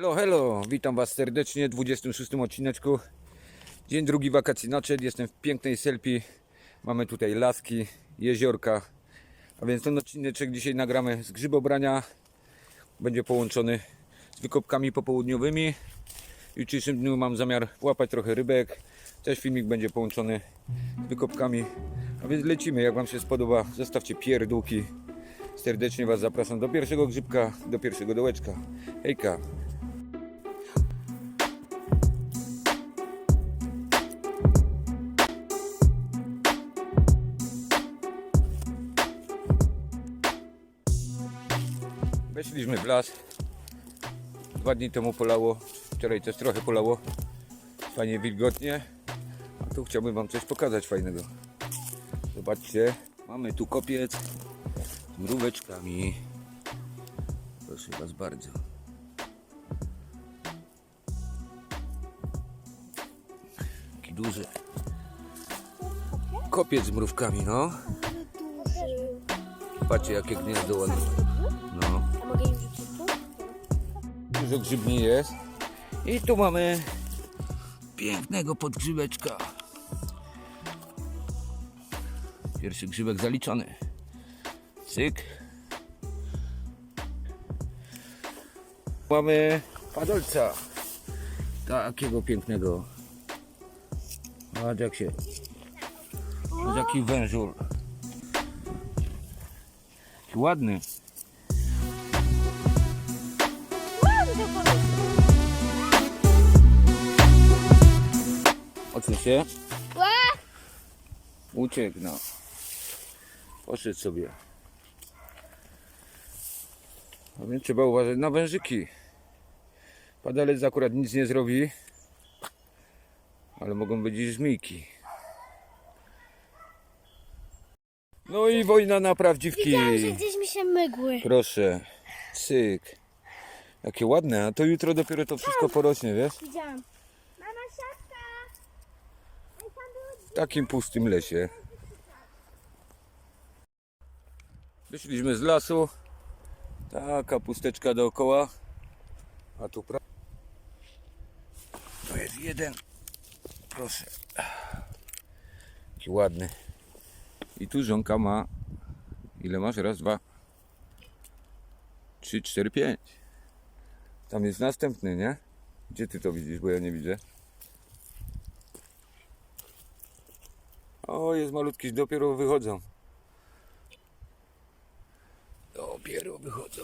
Hello, hello, witam Was serdecznie w 26 odcineczku. Dzień drugi wakacji nadszedł, jestem w pięknej Selpi. Mamy tutaj laski, jeziorka. A więc ten odcineczek dzisiaj nagramy z grzybobrania. Będzie połączony z wykopkami popołudniowymi. W jutrzejszym dniu mam zamiar łapać trochę rybek. Też filmik będzie połączony z wykopkami. A więc lecimy, jak Wam się spodoba, zostawcie pierdółki. Serdecznie Was zapraszam do pierwszego grzybka, do pierwszego dołeczka. Hejka! Weszliśmy w las. Dwa dni temu polało. Wczoraj też trochę polało. Fajnie wilgotnie. A tu chciałbym Wam coś pokazać fajnego. Zobaczcie, mamy tu kopiec z mróweczkami. Proszę Was bardzo. Taki duży. Kopiec z mrówkami, no. Patrzcie, jakie gniazdo ładne. Dużo grzybni jest. I tu mamy pięknego podgrzybeczka. Pierwszy grzybek zaliczony. Cyk. Mamy padolca. Takiego pięknego. Patrz jak się. Patrz jaki wężur. Ładny. Się. Uciekł, no. Poszedł sobie. A więc trzeba uważać na wężyki. Padalec akurat nic nie zrobi. Ale mogą być i żmijki. No i wojna na prawdziwki. Widziałam, że gdzieś mi się mygły. Proszę. Cyk. Jakie ładne, a to jutro dopiero to wszystko porośnie, wiesz? Widziałam. W takim pustym lesie. Wyszliśmy z lasu. Taka pusteczka dookoła. A tu pra... To jest jeden. Proszę. Jaki ładny. I tu żonka ma. Ile masz? Raz, dwa. Trzy, cztery, pięć. Tam jest następny, nie? Gdzie ty to widzisz? Bo ja nie widzę. O, jest malutki, dopiero wychodzą. Dopiero wychodzą.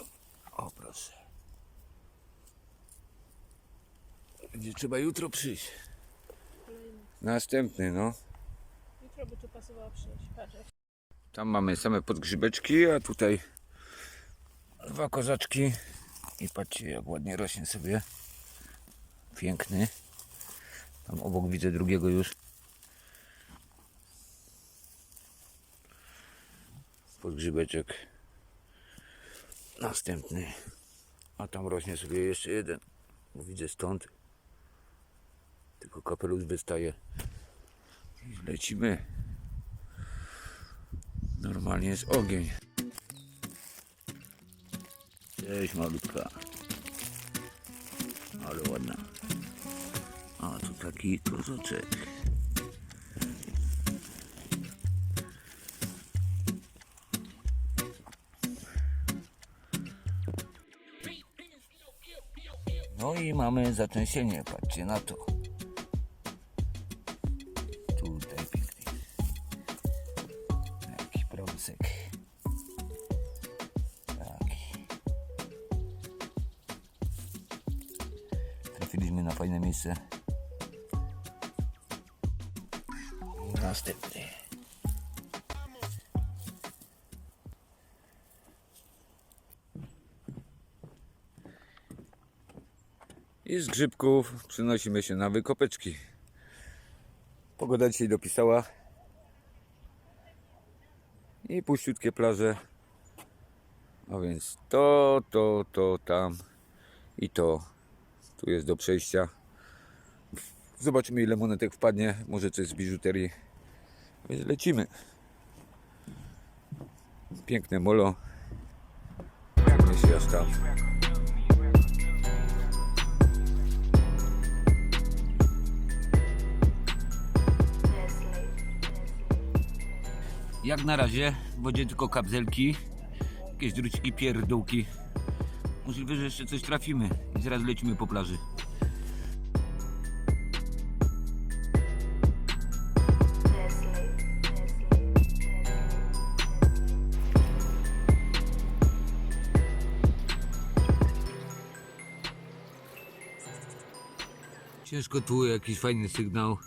O, proszę. Będzie trzeba jutro przyjść. Następny, no. Jutro by tu pasowało przyjść. Tam mamy same podgrzybeczki, a tutaj dwa kozaczki. I patrzcie, jak ładnie rośnie sobie. Piękny. Tam obok widzę drugiego już. Podgrzybeczek. Następny. A tam rośnie sobie jeszcze jeden. Bo widzę stąd. Tylko kapelusz wystaje. Lecimy. Normalnie jest ogień. Cześć malutka. Ale ładna. A tu taki kozoczek. No i mamy zaczęsienie, patrzcie na to. Tutaj pięknie. Jaki prąsek. Taki. Trafiliśmy na fajne miejsce. Następny. I z grzybków przenosimy się na wykopeczki. Pogoda dzisiaj dopisała. I puściutkie plaże. A więc to, to, to, tam i to. Tu jest do przejścia. Zobaczymy ile monetek wpadnie. Może coś z biżuterii. A Więc lecimy. Piękne molo. Się aż tam. Jak na razie w wodzie tylko kapselki, jakieś druciki, pierdółki. Możliwe, że jeszcze coś trafimy i zaraz lecimy po plaży. Ciężko tu jakiś fajny sygnał,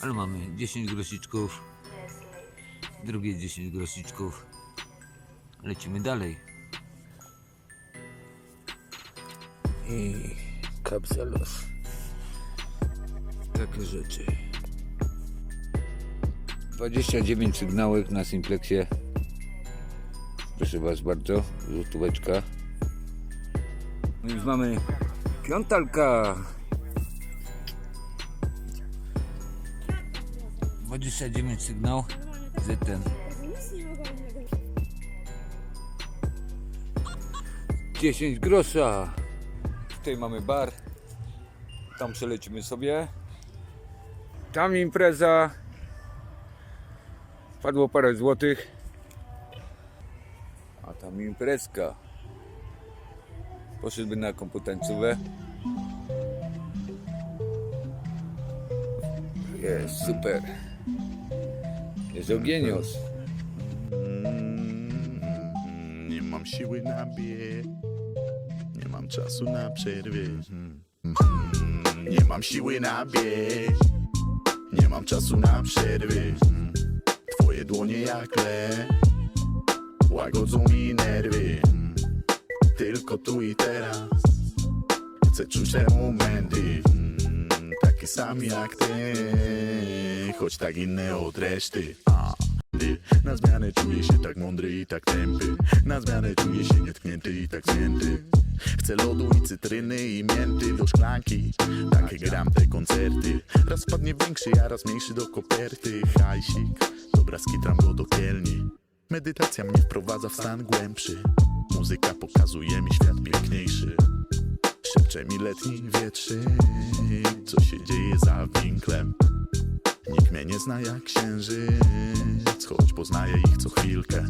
ale mamy 10 grosiczków, drugie 10 grosiczków. Lecimy dalej. I kapselos. Takie rzeczy. 29 sygnałek na Simplexie. Proszę Was bardzo, złotóweczka. No Już mamy piątalka. 29 sygnał. Innego. 10 grosza. Tutaj mamy bar. Tam przelecimy sobie. Tam impreza. Padło parę złotych. A tam imprezka. Poszedłby na komputancówę. Jest super. Jest ogenios. Mm, Nie mam siły na bieg, nie mam czasu na przerwy. Mm, Nie mam siły na bieg, nie mam czasu na przerwy. Twoje dłonie jak le, łagodzą mi nerwy. Tylko tu i teraz chcę czuć te momenty. Mm, Taki sam jak ty, choć tak inny od reszty. A. Na zmianę czuję się tak mądry i tak tępy. Na zmianę czuję się nietknięty i tak zjęty. Chcę lodu i cytryny i mięty do szklanki. Takie gram te koncerty. Raz spadnie większy, a raz mniejszy do koperty. Hajsik, dobra skitram go do kielni. Medytacja mnie wprowadza w stan głębszy. Muzyka pokazuje mi świat piękniejszy. Szepcze mi letni wietrzyk. Co się dzieje za winklem Nikt mnie nie zna jak księżyc, choć poznaję ich co chwilkę.